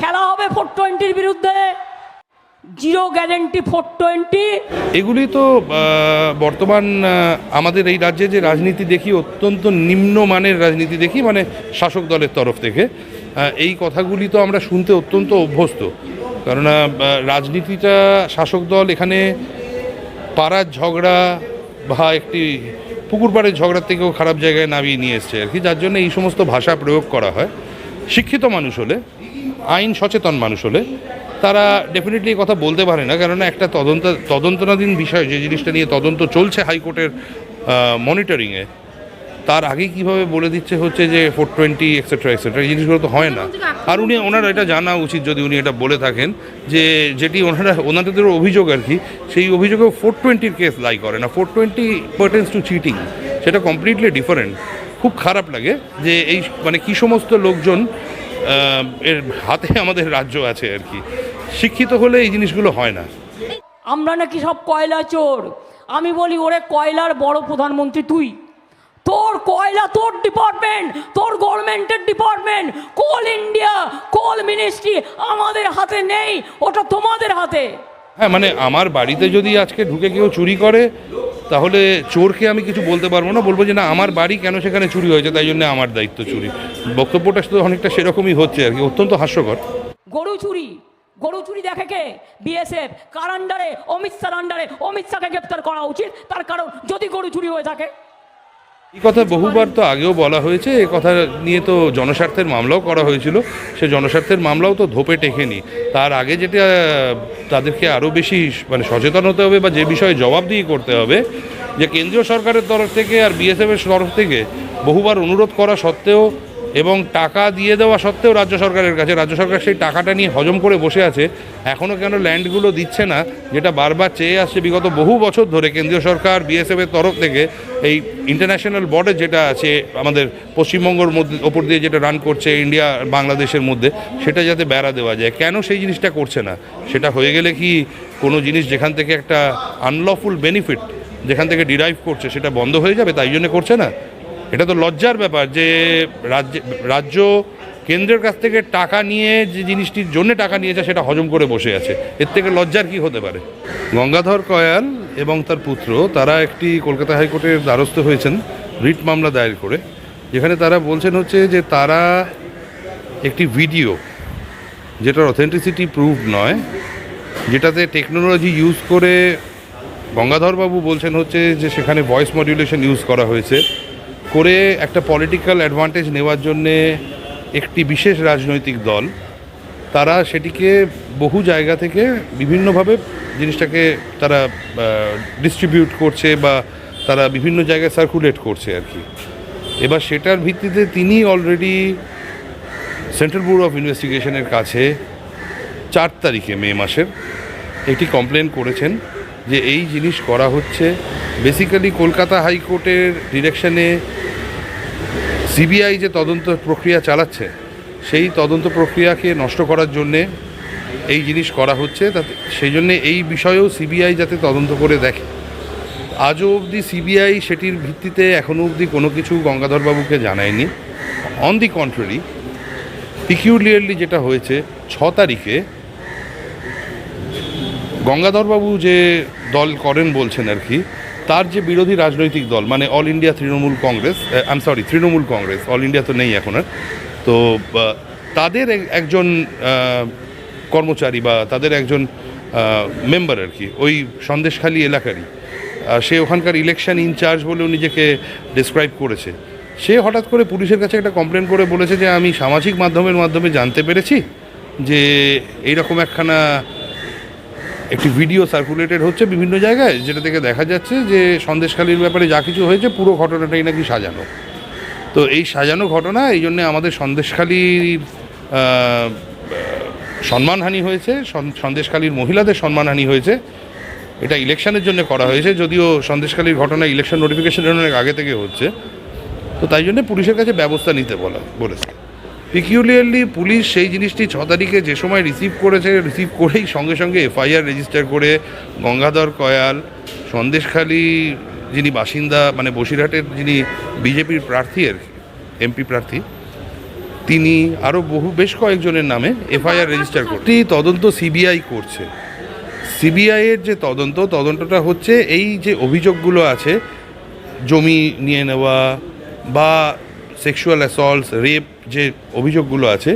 খেলা হবে ফোর টোয়েন্টির বিরুদ্ধে। জিরো গ্যারেন্টি ফোর টোয়েন্টি এগুলি তো বর্তমান আমাদের এই রাজ্যে যে রাজনীতি দেখি, অত্যন্ত নিম্নমানের রাজনীতি দেখি মানে শাসক দলের তরফ থেকে এই কথাগুলি তো আমরা শুনতে অত্যন্ত অভ্যস্ত। কেননা রাজনীতিটা শাসক দল এখানে পাড়ার ঝগড়া বা একটি পুকুর পাড়ের ঝগড়ার থেকেও খারাপ জায়গায় নামিয়ে নিয়ে এসছে আর কি, যার জন্য এই সমস্ত ভাষা প্রয়োগ করা হয়। শিক্ষিত মানুষ হলে আইন সচেতন মানুষ হলে তারা ডেফিনেটলি কথা বলতে পারে না। কেননা একটা তদন্ত তদন্তনাধীন বিষয় যে জিনিসটা নিয়ে তদন্ত চলছে হাইকোর্টের মনিটরিংয়ে তার আগে কীভাবে বলে দিচ্ছে হচ্ছে যে ফোর টোয়েন্টি এক্সেট্রা এক্সেট্রা এই জিনিসগুলো তো হয় না। আর উনি ওনার এটা জানা উচিত যদি উনি এটা বলে থাকেন যে যেটি ওনারা ওনাদের অভিযোগ আর কি সেই অভিযোগেও ফোর টোয়েন্টির কেস লাই করে না। Four twenty pertains to cheating সেটা কমপ্লিটলি ডিফারেন্ট খুব খারাপ লাগে যে এই মানে কি সমস্ত লোকজন এর হাতে আমাদের রাজ্য আছে আর কি। শিক্ষিত হলে এই জিনিসগুলো হয় না। আমরা নাকি সব কয়লা চোর। আমি বলি ওরে কয়লার বড় প্রধানমন্ত্রী তুই। তোর কয়লা তোর ডিপার্টমেন্ট তোর গভর্নমেন্টের department coal India coal ministry আমাদের হাতে নেই ওটা তোমাদের হাতে। হ্যাঁ মানে আমার বাড়িতে যদি আজকে ঢুকে কেউ চুরি করে তাহলে চোরকে আমি কিছু বলতে পারব না, বলব যে না, আমার বাড়ি কেন সেখানে চুরি হয়েছে, তাই জন্য আমার দায়িত্ব চুরি। বক্তব্যটা তো অনেকটা সেরকমই হচ্ছে আর কি, অত্যন্ত হাস্যকর। গরু চুরি গরু চুরি দেখে কে? বিএসএফ, কার আন্ডারে অমিত শাহর আন্ডারে অমিত শাহকে গ্রেপ্তার করা উচিত, তার কারণ যদি গরু চুরি হয়ে থাকে। এই কথা বহুবার তো আগেও বলা হয়েছে, এ কথা নিয়ে তো জনস্বার্থের মামলাও করা হয়েছিল। সে জনস্বার্থের মামলাও তো ধোপে টেকেনি। তার আগে যেটা, তাদেরকে আরও বেশি মানে সচেতন হতে হবে বা যে বিষয়ে জবাব দিয়ে করতে হবে, যে কেন্দ্রীয় সরকারের তরফ থেকে আর বিএসএফের তরফ থেকে বহুবার অনুরোধ করা সত্ত্বেও এবং টাকা দিয়ে দেওয়া সত্ত্বেও রাজ্য সরকারের কাছে, রাজ্য সরকার সেই টাকাটা নিয়ে হজম করে বসে আছে এখনও কেন ল্যান্ডগুলো দিচ্ছে না, যেটা বারবার চেয়ে আসছে বিগত বহু বছর ধরে কেন্দ্রীয় সরকার বিএসএফ এর তরফ থেকে এই ইন্টারন্যাশনাল বর্ডার যেটা আছে, আমাদের পশ্চিমবঙ্গের মধ্যে, ওপর দিয়ে যেটা রান করছে ইন্ডিয়া বাংলাদেশের মধ্যে, সেটা যাতে বেড়া দেওয়া যায়। কেন সেই জিনিসটা করছে না? সেটা হয়ে গেলে কি কোনো জিনিস যেখান থেকে একটা আনলফুল বেনিফিট যেখান থেকে ডিরাইভ করছে, সেটা বন্ধ হয়ে যাবে? তাই জন্য করছে না? এটা তো লজ্জার ব্যাপার যে রাজ্য রাজ্য কেন্দ্রের কাছ থেকে টাকা নিয়ে যে জিনিসটির জন্য টাকা নিয়েছে সেটা হজম করে বসে আছে। এর থেকে লজ্জার কি হতে পারে? গঙ্গাধর কয়াল এবং তার পুত্র, তারা একটি কলকাতা হাইকোর্টের দ্বারস্থ হয়েছেন, রিট মামলা দায়ের করে। যেখানে তারা বলছেন হচ্ছে যে তারা একটি ভিডিও, যেটার অথেন্টিসিটি প্রুভ নয়, যেটাতে টেকনোলজি ইউজ করে গঙ্গাধরবাবু বলছেন হচ্ছে যে সেখানে ভয়েস মডিউলেশন ইউজ করা হয়েছে। করে একটা পলিটিক্যাল অ্যাডভান্টেজ নেওয়ার জন্যে একটি বিশেষ রাজনৈতিক দল, তারা সেটিকে বহু জায়গা থেকে বিভিন্নভাবে জিনিসটাকে তারা ডিস্ট্রিবিউট করছে বা তারা বিভিন্ন জায়গায় সার্কুলেট করছে আর কি। এবার সেটার ভিত্তিতে তিনি অলরেডি সেন্ট্রাল ব্যুরো অফ ইনভেস্টিগেশনের কাছে চার তারিখে মে মাসের একটি কমপ্লেন করেছেন। যে এই জিনিস করা হচ্ছে বেসিক্যালি কলকাতা হাইকোর্টের ডিরেকশনে সিবিআই যে তদন্ত প্রক্রিয়া চালাচ্ছে, সেই তদন্ত প্রক্রিয়াকে নষ্ট করার জন্যে এই জিনিস করা হচ্ছে, তাতে সেই জন্যে এই বিষয়েও সিবিআই যাতে তদন্ত করে দেখে। আজও অবধি সিবিআই সেটির ভিত্তিতে এখনও অবধি কোনো কিছু গঙ্গাধরবাবুকে জানায়নি। অন দি কন্ট্রারি পিকিউলিয়ারলি যেটা হয়েছে, ছ তারিখে গঙ্গাধরবাবু যে দল করেন বলছেন আর কি, তার যে বিরোধী রাজনৈতিক দল মানে all India Trinamool Congress I sorry Trinamool Congress all India তো নেই এখন আর। তো তাদের একজন কর্মচারী বা তাদের একজন মেম্বার আর কি, ওই সন্দেশখালী এলাকারই সে ওখানকার ইলেকশন ইনচার্জ বলেও নিজেকে ডিসক্রাইব করেছে। সে হঠাৎ করে পুলিশের কাছে একটা কমপ্লেন করে বলেছে যে আমি সামাজিক মাধ্যমের মাধ্যমে জানতে পেরেছি যে এইরকম একখানা একটি ভিডিও সার্কুলেটেড হচ্ছে বিভিন্ন জায়গায়, যেটা থেকে দেখা যাচ্ছে যে সন্দেশখালির ব্যাপারে যা কিছু হয়েছে, পুরো ঘটনাটাই নাকি সাজানো। তো এই সাজানো ঘটনা, এই জন্যে আমাদের সন্দেশখালির সম্মানহানি হয়েছে, সন- সন্দেশখালির মহিলাদের সম্মানহানি হয়েছে। এটা ইলেকশনের জন্য করা হয়েছে, যদিও সন্দেশখালির ঘটনা ইলেকশন নোটিফিকেশনের অনেক আগে থেকে হচ্ছে। তো তাই জন্য পুলিশের কাছে ব্যবস্থা নিতে বলা বলেছে। পিকিউলিয়ারলি পুলিশ সেই জিনিসটি ছ তারিখে যে সময় রিসিভ করেছে রিসিভ করেই সঙ্গে সঙ্গে এফআইআর রেজিস্টার করে গঙ্গাধর কয়াল, সন্দেশখালী যিনি বাসিন্দা মানে বসিরহাটের যিনি বিজেপির প্রার্থী আর এমপি প্রার্থী, তিনি আরও বহু, বেশ কয়েকজনের নামে এফআইআর রেজিস্টার করতে তদন্ত সিবিআই করছে। সিবিআইয়ের যে তদন্ত, তদন্তটা হচ্ছে এই যে অভিযোগগুলো আছে, জমি নিয়ে নেওয়া বা সেক্সুয়াল অ্যাসল্টস রেপ যে অভিযোগগুলো আছে,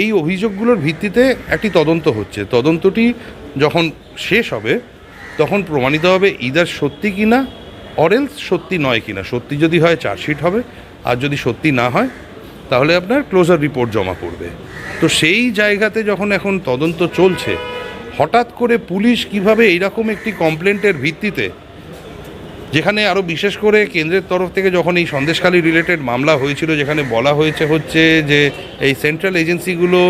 এই অভিযোগগুলোর ভিত্তিতে একটি তদন্ত হচ্ছে। তদন্তটি যখন শেষ হবে, তখন প্রমাণিত হবে ইদার সত্যি কি না অরেলস সত্যি নয় কিনা। সত্যি যদি হয় চার্জশিট হবে। আর যদি সত্যি না হয়, তাহলে আপনার ক্লোজার রিপোর্ট জমা পড়বে। তো সেই জায়গাতে যখন এখন তদন্ত চলছে, হঠাৎ করে পুলিশ কীভাবে এইরকম একটি কমপ্লেন্টের ভিত্তিতে যেখানে আরও বিশেষ করে কেন্দ্রের তরফ থেকে যখন এই সন্দেশখালী রিলেটেড মামলা হয়েছিল, যেখানে বলা হয়েছে হচ্ছে যে এই সেন্ট্রাল এজেন্সিগুলো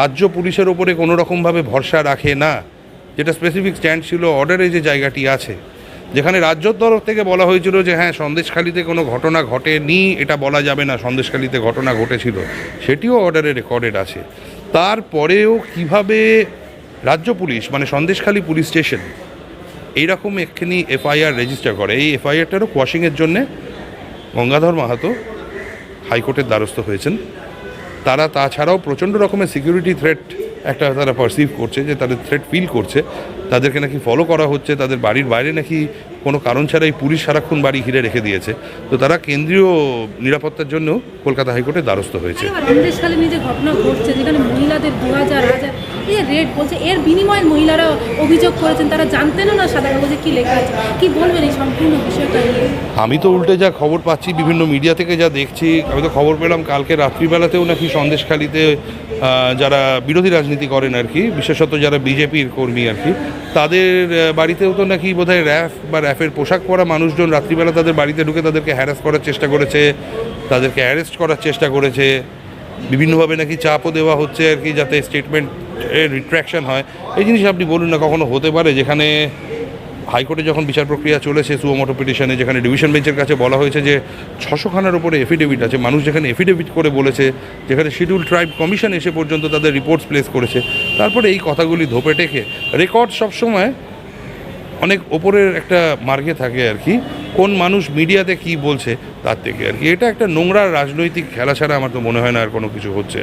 রাজ্য পুলিশের ওপরে কোনো রকমভাবে ভরসা রাখে না। যেটা স্পেসিফিক স্ট্যান্ড ছিল অর্ডারে যে জায়গাটি আছে, যেখানে রাজ্যর তরফ থেকে বলা হয়েছিল যে হ্যাঁ সন্দেশখালিতে কোনো ঘটনা ঘটেনি, এটা বলা যাবে না সন্দেশখালিতে ঘটনা ঘটেছিল, সেটিও অর্ডারে রেকর্ডেড আছে। তারপরেও কীভাবে রাজ্য পুলিশ মানে সন্দেশখালী পুলিশ স্টেশন এইরকম একখানি এফআইআর রেজিস্টার করে। এই এফআইআরটারও কোয়াশিংয়ের জন্যে গঙ্গাধর মাহাতো হাইকোর্টের দ্বারস্থ হয়েছেন। তারা তাছাড়াও প্রচণ্ড রকমের সিকিউরিটি থ্রেট একটা তারা পারসিভ করছে যে তাদের থ্রেট ফিল করছে। তাদেরকে নাকি ফলো করা হচ্ছে, তাদের বাড়ির বাইরে নাকি কোনো কারণ ছাড়াই পুলিশ সারাক্ষণ বাড়ি ঘিরে রেখে দিয়েছে। তো তারা কেন্দ্রীয় নিরাপত্তার জন্য কলকাতা হাইকোর্টের দ্বারস্থ হয়েছে। হাজার এই রেট বলছে, এর বিনিময়ে মহিলারা অভিযোগ করেছেন, তারা জানতেনও না সাদা কাগজে কি লেখা আছে। কি বলবেন এই সম্পূর্ণ বিষয়টা আমি তো উল্টে যা খবর পাচ্ছি, বিভিন্ন মিডিয়া থেকে যা দেখছি, আমি তো খবর পেলাম কালকে রাত্রিবেলাতেও নাকি সন্দেশখালিতে যারা বিরোধী রাজনীতি করেন আর কি, বিশেষত যারা বিজেপির কর্মী আর কি, তাদের বাড়িতেও তো নাকি বোধহয় র্যাফ বা র্যাফের পোশাক পরা মানুষজন রাত্রিবেলা তাদের বাড়িতে ঢুকে তাদেরকে হ্যারাস করার চেষ্টা করেছে, তাদেরকে অ্যারেস্ট করার চেষ্টা করেছে বিভিন্নভাবে নাকি চাপও দেওয়া হচ্ছে আর কি, যাতে স্টেটমেন্ট রিট্র্যাকশন হয়। এই জিনিস আপনি বলুন না, কখনো হতে পারে? যেখানে হাইকোর্টে যখন বিচার প্রক্রিয়া চলেছে সুমোটো পিটিশনে যেখানে ডিভিশন বেঞ্চের কাছে বলা হয়েছে যে ছশো খানার উপরে এফিডেভিট আছে, মানুষ যেখানে এফিডেভিট করে বলেছে, যেখানে শিডিউল ট্রাইব কমিশন এসে পর্যন্ত তাদের রিপোর্টস প্লেস করেছে, তারপরে এই কথাগুলি ধোপে টেকে। রেকর্ড সবসময় অনেক ওপরের একটা মার্গে থাকে আর কি। কোন মানুষ মিডিয়াতে কি বলছে তার থেকে আর কি। এটা একটা নোংরা রাজনৈতিক খেলা ছাড়া আমার তো মনে হয় না আর কোনো কিছু হচ্ছে।